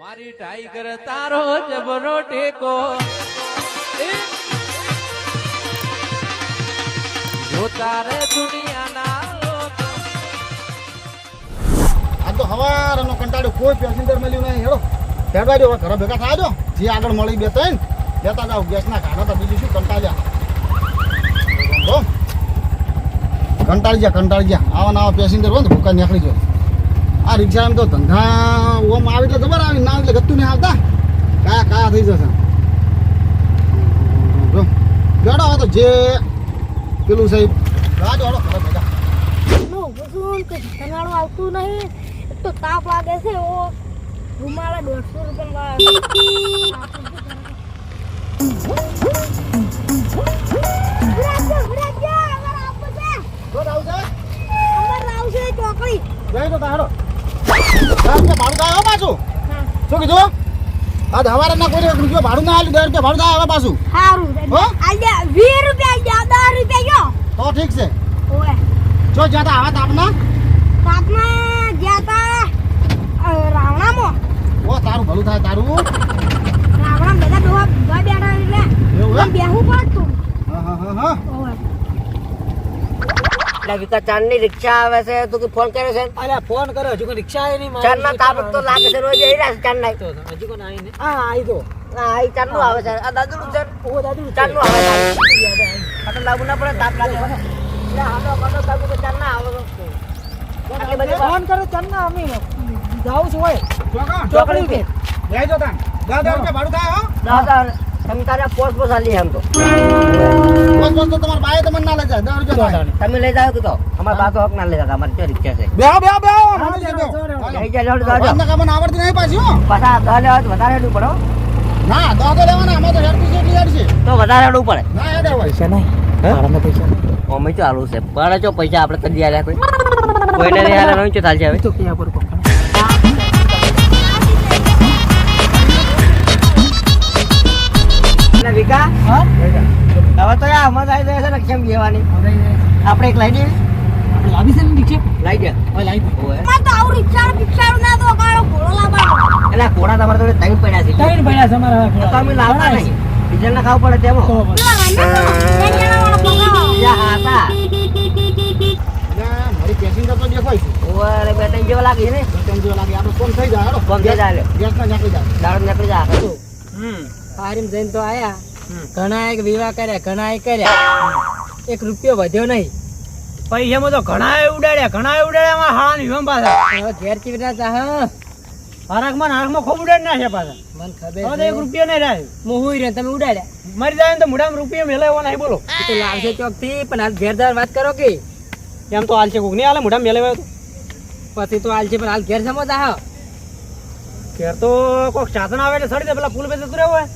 મારી ટાઈગર તારો જબરો ટેકો. જો તારે દુનિયાના આ તો હવારનો કંટાળ્યો કોઈ પેસેન્જર મળ્યું નહીં. હેડો હેડવા દો ઘરે ભેગા થાય દો જે આગળ મળી બે ત્રણ, લેતા જાઓ. ગેસના કાઢો તો બીજું શું? કંટાળ્યા. તો કંટાળી ગયા કંટાળી ગયા આવા નવા પેસેન્જર હોય ને ભૂકા નીકળી જાય. આ રિક્ષા એમ તો ધંધા ઓમ આવે એટલે ખબર આવે ના એટલે ગતું નહીં આવતા? કયા કયા થઈ જશે? ગાડો હતો જે પેલું સાહેબ. રાજ વાળો ખરો બધા નો બધું કે ધનાળું આવતું નહીં. એક તો તાપ લાગે છે ઓ. રૂમાળા દોઢસો રૂપિયા ચોકડી. જાય તો તારો. રૂપિયા ભાડું થાય પાછું. શું કીધું? આ હવારે ના કોઈ રૂપિયા ભાડું ના આલ્યું દસ રૂપિયા ભાડું થાય પાછું. સારું હો? વીસ રૂપિયા ગયા દસ રૂપિયા ગયો. તો ઠીક છે. ઓએ જો જ્યાં તા આવા તાપના. તાપમાં ગયા તા રાવણામાં. ઓ તારું ભલું થાય તારું. રાવણા બધા ડોહા બેઠા એટલે એવું બેહવું પડતું. હા હા હા હા. એટલે વિકા ચાંદની રિક્ષા આવે છે તું કે ફોન કર્યો છે? અરે ફોન કર્યો હજુ કોઈ રિક્ષા આવી નહીં ચાંદ ના તાપ તો લાગે છે રોજ એ રહ્યા છે ચાંદ ના તો હજુ કોઈ આવી નહીં. હા આવી તો. હા આવી ચાંદનું આવે છે. આ દાદુ નું? ચાંદ ઓ દાદુ ચાંદનું આવે છે. આટલું લાગુ ના પડે તાપ લાગે. એટલે હાલો કરો તાપ તો ચાંદ ના આવે ફોન કરો ચાંદ ના અમે. જાઉં છું હોય ચોકડ પે લઈ જો તાન દસ રૂપિયા ભાડું થાય હો. દાદા તમે તારા પોસ્ટ પોસ્ટ આલી એમ તો. પોસ્ટ પોસ્ટ તો તમે લઈ જાઓ કે તો? અમારા બા તો હક ના લઈ જતા અમારી રિક્ષા છે. ચાલો. હાલો. લઈ જાય લેવડ જાજો વાતના કામને આવડતી નહીં પાછી પાછા દસ લેવા વધારે હેડવું પડે ના તો લેવાના અમે તો હેડતી છે એટલી છે તો વધારે હેડવું પડે. ના હેડે હોય. પૈસા નહીં. મારા પૈસા અમે ચાલુ છે. પડે ચો પૈસા આપણે કદી આલ્યા કોઈ? કોઈને નહીં આલ્યા નહીં ચો ચાલશે હવે. તો ક્યાં પર જાય છે ને આપણે એક લઈ દેવી. લાવી છે ને રિક્ષા? લઈ ગયા હવે લાવી ઓય તો આવું રિક્ષાનું પિક્ષાનું ના તો કાળો ઘોડો લાવવાનો. એટલે ઘોડા તમારે જોડે ત્રણ પડ્યા છે. ત્રણ પડ્યા છે અમારા તો લાવતા નહીં. ડીઝલ ના ખાવું પડે તેમાં. તો બસ. પેલા વાંધા ત્રણ જણાવાળો પગાર યા હા તા ના, મારી પેસેન્જર તો દેખાય છે. ઓય બે ત્રણ લાગે ને. કેમ જેવો લાગે. આપણે ફોન થઈ જાય? ફોન થઈ જાય. નીકળી નીકળી હમ. જઈને તો આયા. ઘણા એક વિવાહ કર્યા ઘણા એ કર્યા. એક રૂપિયો વધ્યો નહીં. પૈસામાં તો ઘણા ઉડાડ્યા ઘણા ઉડાડ્યા માં હાળાની વિમ પાછા. ઘેર ચીવી ના ચાહ હરખમાં ને હરખમાં ખૂબ ઉડાડી નાખ્યા પાછા. મને ખબર એક રૂપિયો નહીં રહ્યો હું હુઈ રહ્યો તમે ઉડાડ્યા. મરી જાય ને તો મોઢામાં રૂપિયો મેળવ્યો નહીં બોલો. તો લાવશે ચોકથી પણ હાલ ઘેરદાર વાત કરો કે? એમ તો હાલ છે કોક. નહીં હાલે મોઢામાં મેળવ્યો તો. પછી તો હાલ છે પણ હાલ ઘેર સમજ આ ઘેર તો કોક સાધન આવે એટલે સડી દે પેલા પુલ પે જતું રહેવું હોય.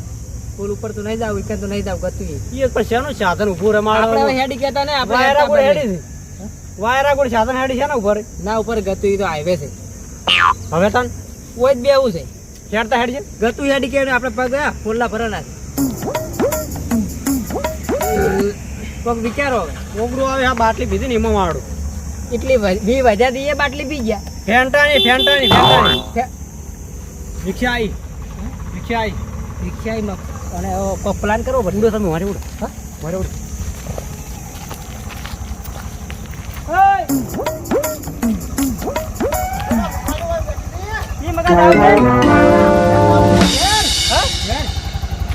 પુલ ઉપર તો નહીં જાવ ઇકન તો નહીં જાવ ગતું એ. પણ શેનું સાધન ઉભું આપણે હવે રમાડવાનું હેડી કહેતા ને આપણે વાયરા કોડ હેડી છે? વાયરા કોડ સાધન હેડી છે ને ઉપર? ના ઉપર ગતું તો હાઈવે છે. હવે તન? કોઈ જ બે એવું છે. હેડતા હેડી છે ગતું હેડી કે આપણે પગ ગયા ફોલ્લા ભરવાના પગ વિચારો હવે. ઓગરું આવે આ બાટલી પીધી ને એમાં વાળું. એટલી બી વધ્યા દઈએ બાટલી પી ગયા. ફેંટાની ફેંટાની ફેંટાની. રિક્ષા આવી રિક્ષા આવી રિક્ષામાં અને પ્લાન કરો ઉડો તમે મારે ઉડો. હા? મારે ઉડો?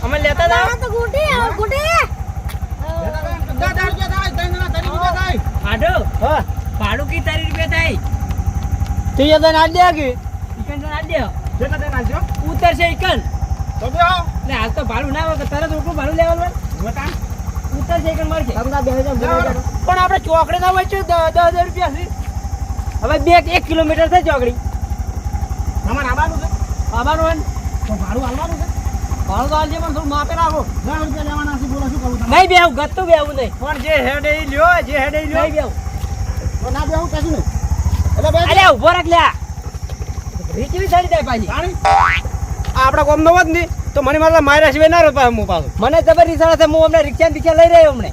અમે લેતા હતા? ગોટી ગોટી. આડો હા. ભાડું કી તારી રૂપિયા થાય? તું એ તને દે કે ઇકન તો દે? કેટલા દેના છે ઉતરશે ઇકન તો એટલે હાલ તો ભાડું ના હોય તો તરત રોકડું ભાડું લેવાનું હોય. હજાર બોલો જાડો. પણ આપણે ચોકડી ના વચ્ચે દસ હજાર રૂપિયા છે. હવે બે એક કિલોમીટર છે ચોકડી. તમારે આવવાનું છે? આવવાનું હોય તો ભાડું હાલવાનું છે. ભાડું તો આજે પણ થોડું માપે રાખો. દસ રૂપિયા લેવાના છે બોલો શું કરું નહીં બેવું ગતું બેવું નહીં. પણ જે હેડ એ લ્યો જે હેડ એ લ્યો. નહીં બેવું ના બેહું કશું નહીં. અલ્યા ઊભો રાખ લ્યા. રીચવી ચડી જાય પાછી. પાણી આપણા કોમ નો હોત ને તો મને મારા માયરા સિવાય ના રોપા હું પાછું. મને જબર રીસાડા છે હું હમણાં રિક્ષા રિક્ષા લઈ રહ્યો અમને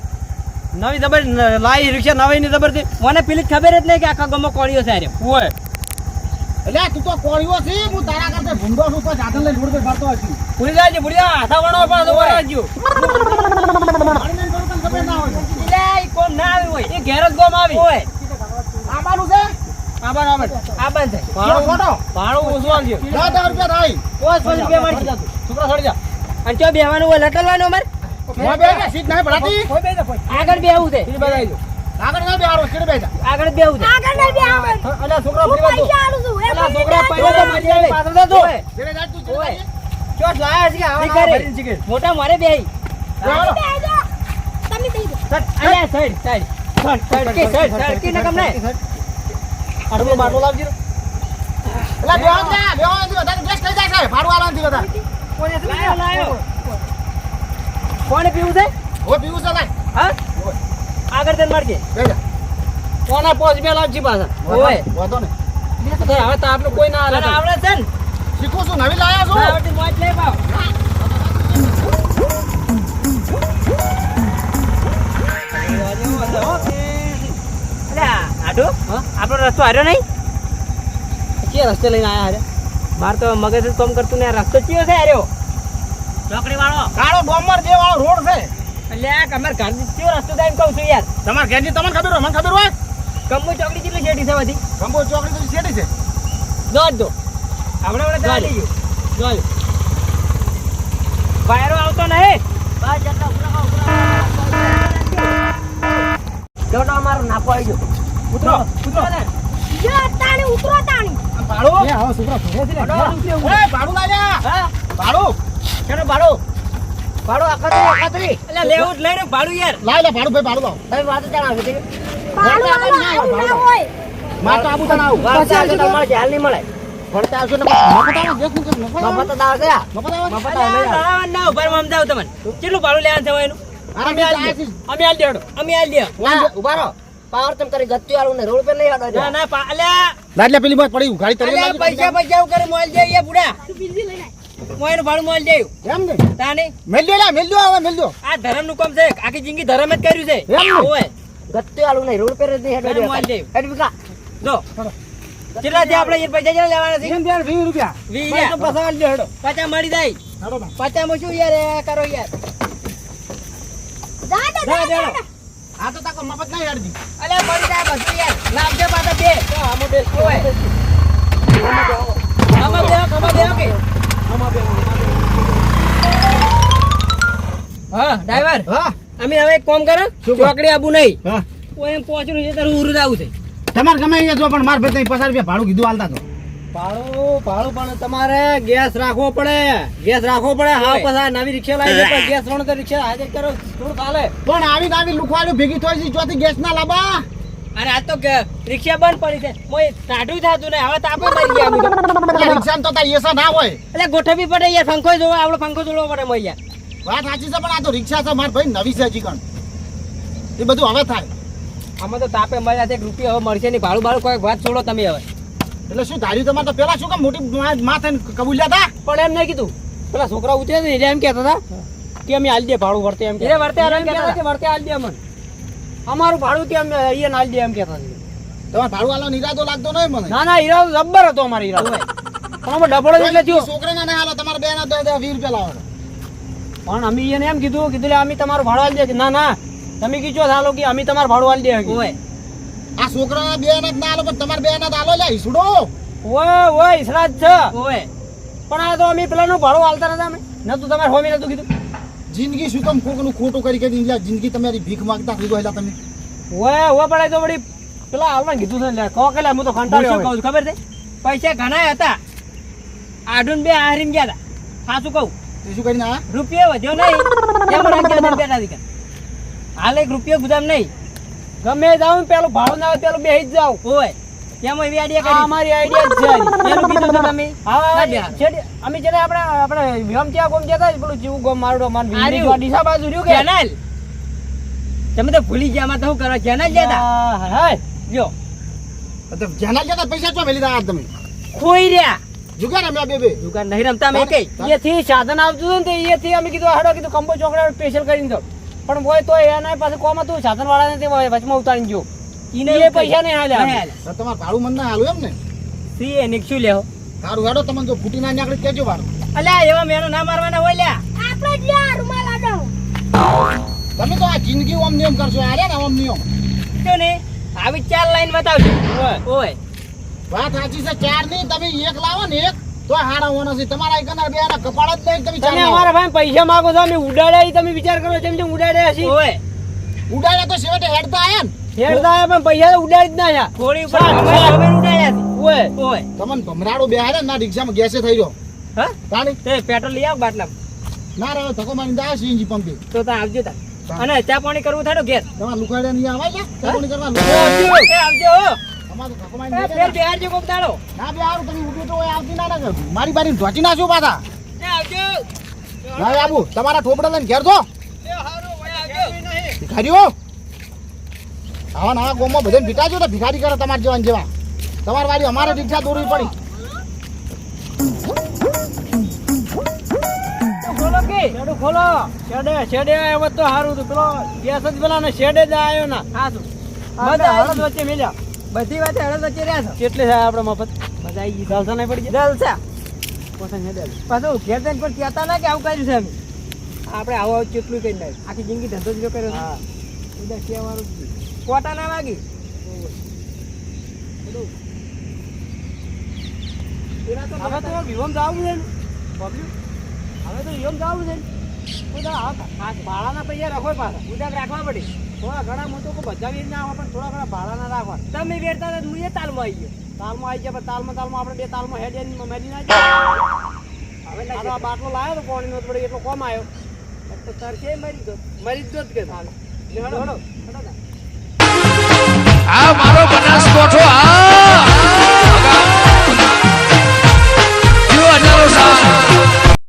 નવી જબર લાઈ રિક્ષા નવી ની જબરથી મને પેલી જ ખબર જ નહીં કે આખા ગમો કોળીઓ છે અરે હોય એટલે તું તો કોળીઓ છે હું તારા કરતા ભૂંડો છું કોઈ સાધન લઈ પર ફરતો હશું. ભૂલી જાય ભૂલ્યા ભૂલી હાથા વણો તો હોય. એટલે ઈ કોમ ના આવી હોય? એ ઘેર જ ગોમ આવી. હોય આમાનું છે? આબાન આબાન આ બંધ છે ખોટો ભાડું ઓછું આવજો દસ રૂપિયા થાય પાંચસો રૂપિયા મળી જતું. છોકરા છોડી જા. અને ચો બેહવાનું હોય લટલવાનું અમારે? મોં બે ને સીટ નહીં ભરાતી. કોઈ બે કોઈ. આગળ બેહવું છે. બીજી બાજુ આવજો આગળ ના બેહારો સીટ બેઠા આગળ બેહવું છે આગળ નહીં બેહવાનું. અલ્યા છોકરા ફરી પૈસા આલું છું. પૈસા છોકરા. પૈસા તો મરી જાય પાછળ જતો ઓય. સીટે જા તું સીટે ઓય. જા. ચોટ લાયા છે કે આવા. ના શીખે. મોટા મારે બેહી. તમે થઈ જાઓ. અલ્યા સાઈડ સાઈડ સાઈડ કે સાઈડ સાઈડ કે નકમ નહીં આટલો બાટલો લાવજો. એટલે બેહો ને ના, બેહો નથી બધા ગેસ થઈ જાય છે ભાડું આલવા નથી વધારે. લાયો લાયો કોને પીવું છે? હવે પીવું છે લાય. હા? આગળ જઈને મળજે બેજા કોના પોચ બે લાવજી પાછા. ઓય. વાતો ને. હવે તો આપણે કોઈ ના તને હાલે આવડે છે ને? શીખું છું નવી લાયા છું? આવડતી મોજ લઈ પાવ અલ્યા આડો હા? આપણો રસ્તો હાર્યો નહીં કે રસ્તે લઈને આવ્યા હારે માર તો મગજ જ કામ કરતું ને રસ્તો કયો છે હાર્યો ચોકડી વાળો કાળો ડોમર જે વાળો રોડ છે એટલે તમાર ઘર કયો રસ્તો થાય એમ કહું છું યાર તમારે ઘેરથી તમને ખબર હોય મને ખબર હોય કમ્બુ ચોકડી કેટલી શેઠી છે બધી કંબો ચોકડી તો શેઠી છે જ દો આપણે આપણે દોડ જો જ. વાયરો આવતો નહીં જોડો અમારો નાપો આવી ગયો ઉતરો ઉતરો. જો તાણી ઉતરો તાણી. ભાડો? એ આવો સુપરા ભરે છે ને એ ભાડો લાજા હા? ભાડો? કેનો ભાડો. ભાડો આખતરી આખતરી એટલે લેવું જ લઈને ભાડું યાર. લાય લે ભાડું ભાઈ ભાડું લાવ. તમે વાત જણાવો છે. ભાડું આવું ના હોય. માતા આબુ તને આવું. પછી આવશે તો મળે હાલ નહીં મળે. ભણતા આવશો ને મફત આવે દેખ મફત આવે મફત આવે મફત આવે ના ઉપર સમજાવું તમને કેટલું ભાડું લેવાનું છે એનું? અમે આલ દેડો અમે આલ દેડો ઊભા રહો. પાવર તમ કરી ગત્તી વાળું ને રોડ પર નહીં હાડો ના ના પા- અલ્યા લાડલે પેલી બાત પડી ગાડી તરી પૈસા પૈસા એવું કરે મોલ દે એ બુડા. બીજી લઈને આય. મોય એનું ભાડું મોલ દેયું એમ ને તાને મેલ દો લે મેલ દો હવે મેલ દો આ ધર્મનું કામ છે. આખી જિંદગી ધર્મ જ કર્યું છે. એમ ઓય. ગત્તી વાળું નહીં રોડ પર નહીં અરે મોલ હાડો હેડ વિકા જો. કેટલા છે આપણે પૈસા કેટલા લેવાના છે? એમ ત્યાં 20 રૂપિયા. વીસ ભાઈ પસાર લ્યો હેડો. પચાસ મળી જાય. હાલો બા. માં શું યાર કરો યાર. જા દે, જા, જા દે, જા. જા. આ તો તાકો મફત નહીં યારજી અલે પડી જાય બધું યાર લાવજો પાછા બે. આમાં બે ઓય. આમો બે ખમા દેવો કે હા ડ્રાઈવર. હા. અમે હવે એક કામ કરો ચોકડી આબુ નહીં. હા. ઓય એમ પહોંચવું છે તારું ઉરું આવું છે. તમારે ગમે અહીંયા જો પણ માર ભાઈ પચાસ રૂપિયા ભાડું કીધું હાલતા તો. ભાડું ભાડું પણ તમારે ગેસ રાખવો પડે. ગેસ રાખવો પડે. હા. પછી નવી રિક્ષા લાવી પણ ગેસ તો રિક્ષા હાજર કરો થોડું ચાલે. પણ આવી આવી લુખવાડું ભેગી થઈ છે ચોથી ગેસ ના લાબા. અને આ તો રિક્ષા બંધ પડી છે. મોય ટાઢું થતું ને હવે તાપે મરી ગયા અમે. તો. તો તાર એસા ના હોય. એટલે ગોઠવી પડે યાર પંખો જોવો આપણે પંખો જોડવો પડે મોય યાર વાત સાચી છે પણ આ તો રિક્ષા છે માર ભાઈ નવી છે હજી કણ. એ બધું હવે થાય. આમાં તો તાપે મળ્યા છે એક રૂપિયા હવે મળશે નહીં. ભાડું ભાડું કોઈ વાત છોડો તમે હવે. એટલે શું ધાર્યું તમારે તો પેલા શું કે મોટી મા- માથે કબૂલ્યા હતા? પણ એમ નહીં કીધું. પેલા છોકરા ઉતરે ને એટલે એમ કહેતા હતા કે અમે હાલ દે ભાડું વર્તે એમ કે વર્તે એમ કહેતા કે વર્તે હાલ દે અમને. અમારું ભાડું કે અમે અહીંયા હાલ દે એમ કહેતા હતા. તમારે ભાડું આલો ઈરાદો લાગતો નહીં મને? ના ના હીરા જબ્બર હતો અમારો હીરા પણ અમે ડબલ એટલે થયો. છોકરાને ના હાલો તમારે બે ના દે વીર પેલા રૂપિયા પણ અમે એને એમ કીધું કીધું અમે તમારું ભાડું હાલ દે. ના ના તમે કીધો હાલો કે અમે તમારું ભાડું હાલ દે ઓય. આ છોકરાના બે ના ના આલો પણ તમારે બે ના આલો લે ઈસડો. ઓય ઓય ઈસડા જ છે. ઓય. પણ આ તો અમે પેલાનું ભાડું હાલતા નતા અમે. નતું તમારે હોમી નતું કીધું. જિંદગી શું કામ કોકનું ખોટું કરી કરી લે જિંદગી તમારી ભીખ માંગતા થઈ ગયેલા તમે? ઓય ઓય પડાય તો વળી પેલા હાલવાનું કીધું છે ને લે કહો કે લે હું તો કંટાળ્યો કહું ખબર છે? પૈસા ઘણા હતા. આડુન બે આહરીમ ગયા હતા સાચું કહું? તે શું કરીને આ? રૂપિયો વધ્યો નહીં. કેમ રાખ્યા હતા બેઠા દીકરા. હાલ એક રૂપિયો ગુદામ નહીં. ગમે જાઉં પેલું ભાવ ના આવે પેલું બેસી જાવ હોય. ઓય એવી આઈડિયા કરી. અમારી આઈડિયા છે. પેલું કીધું હતું તમે? હા ના અમે છે આપણે આપણે વિહમ ત્યાં ગોમ જતા પેલું જીવું ગોમ મારડો માર આ વિહરી બાજુ રહ્યું કે? કેનાલ. તમે તો ભૂલી ગયા તો શું કરવા? કેનાલ જતા? હા, હા. જો. તો જતા પૈસા ચો મેલી દા તમે? ખોઈ રહ્યા. જુગાર અમે બે બે. દુકાન નહીં રમતા મેં કઈ એથી સાધન આવતું હતું ને એથી અમે કીધું હાડો કીધું કંબો ચોકડા સ્પેશિયલ કરીને દો. પણ હોય તો એના પાસે કોમ હતું સાધન વાળાને તે વચમાં ઉતારી ગયો. ઈને એ પૈસા નહીં હાલ્યા. તમારે ભાડું મન ના હાલું એમ ને? સી એ નીકળ્યું લેવો? તારું હેડો તમને જો ફૂટી ના નીકળી કેજો વારું અલ્યા એવા મેનો ના મારવાના હોય લ્યા. આપણે જ લ્યા રૂમાલ આડો તમે તો આ જિંદગી ઓમ નિયમ કરશો આરે ને ઓમ નિયમ. તો ને આવી ચાર લાઈન બતાવજો. ઓય. વાત સાચી છે ચાર નહીં તમે એક લાવો ને એક. તો હારા છે. તમારા એક બે હારા કપાળ જ નહીં તમે તમે અમારા ભાઈ પૈસા માંગો છો અમે ઉડાડ્યા તમે વિચાર કરો જેમ જેમ ઉડાડ્યા છીએ. ઓય. ઉડાડ્યા તો છેવટે હેડતા આયા ને. હેડતા આયા પણ પૈસા ઉડાડી જ ના આયા. થોડી ઉપર અમે ઉડાડ્યા ઓય. ઓય. તમને ભમરાડો બે હારે ના રિક્ષામાં ગેસે થઈ ગયો. હા? તાણી? તે પેટ્રોલ લઈ આવ બાટલા ના રે ધક્કો મારીને જાય સીએનજી પંપે. તો તા આવજો તા. અને ચા પાણી કરવું થાય ગેસ ઘેર. તમારા લુખાડ્યા નહીં આવે કરવા આવજો. આવજો હો. તમારે એ ફેર જાય કોક દાડો. ના બે હારું તમે ઊભી તો આવતી ના ના મારી બારી ઢોચી નાખ્યો પાછા? એ આવજો. ના આબુ તમારા ઠોપડા લઈને ઘેર જો. એ હારું ભાઈ આવજો. ભિખારીઓ. આવા નવા ગોમમાં બધે ભીટાજો તો ભિખારી કરે તમારે જેવા જેવા. તમારી વારી અમારે રિક્ષા દોરવી પડી. ખોલો કે? શેડું ખોલો. શેડે શેડે આવ્યો તો સારું હતું. પેલો ગેસ જ પેલા ને શેડે જ આવ્યો ના. હા શું બધા વચ્ચે મેલ્યા. બધી વાત હેડો તો રહ્યા છો. કેટલે થાય આપણે મફત? બધા આવી ગઈ. જલસા નહીં પડી ગયા? જલસા. પોતાને હેડે પાછું ઘેર જઈને પણ કહેતા ના કે આવું કર્યું છે અમે? આપણે આવું આવું કેટલું કરી નાખ્યું આખી જિંદગી ધંધો જ કર્યો હા. બધા કહેવાનું નહીં. કોટા ના વાગી. હવે તો વિવમ જવું છે હવે તો વિવમ જવું છે બાળાના પૈસા રાખો પાછા. ઉદાક રાખવા પડે. થોડા ઘણા મોટો કોઈ બધા વેર ના આવે પણ થોડા ઘણા ભાડાના રાખવા. તમે વેરતા હતા હું એ તાલમાં આવી ગયો. તાલમાં આવી ગયા પણ તાલમાં તાલમાં આપણે બે તાલમાં હેડ મેરી ના હવે ના આ બાટલો લાવ્યો તો પાણીનો થોડો એટલો કોમ આવ્યો. તો તરસે મરી ગયો. મરી જ ગયો જ કે આ